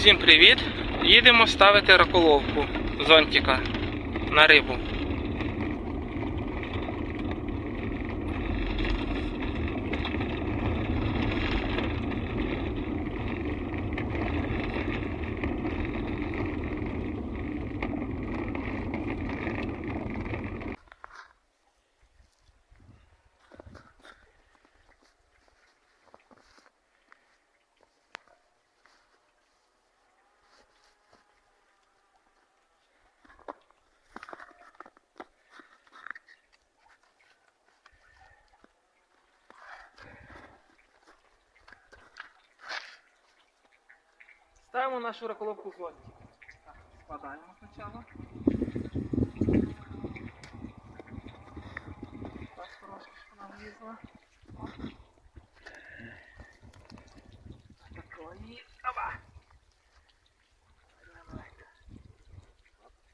Всім привіт! Їдемо ставити раколовку зонтика на рибу. Ставимо нашу раколовку в зонтик. Складаємо спочатку. Так, трошки, щоб вона влізла. Такої. Опа!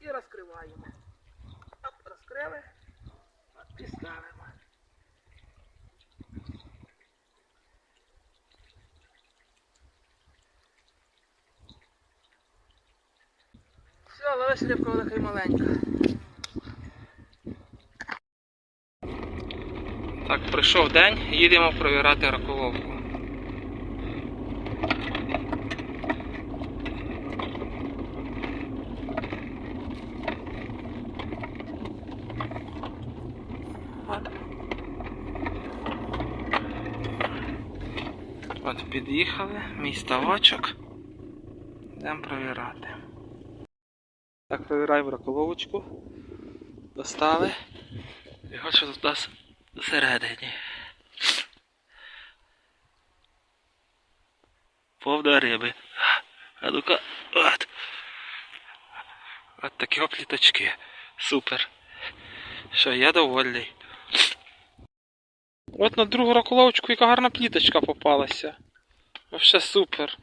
І розкриваємо. Оп, розкрили. І ставимо. Ловиш рибка велика і маленька. Так, прийшов день, їдемо провірати раколовку. От під'їхали, мій ставочок. Йдемо провірати. Так, провираємо раколовочку. Достали. І ось що тут нас всередині. Повна риби. А ну-ка, от. От такі опліточки. Супер. Що, я довольний. От на другу раколовочку яка гарна пліточка попалася. Вообще супер.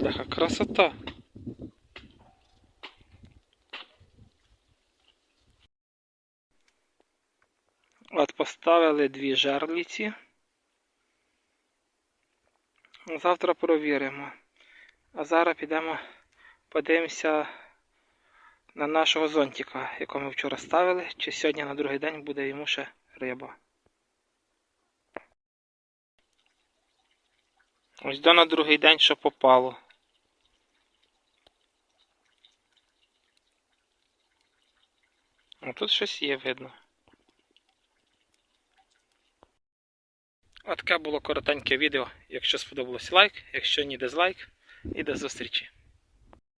Така красота. От поставили дві жерлиці. Завтра провіримо. А зараз підемо подивимося на нашого зонтика, якого ми вчора ставили, чи сьогодні на другий день буде йому ще риба. Ось до на другий день, що попало. А тут щось є видно. Отаке було коротеньке відео. Якщо сподобалось лайк, якщо ні дизлайк. І до зустрічі.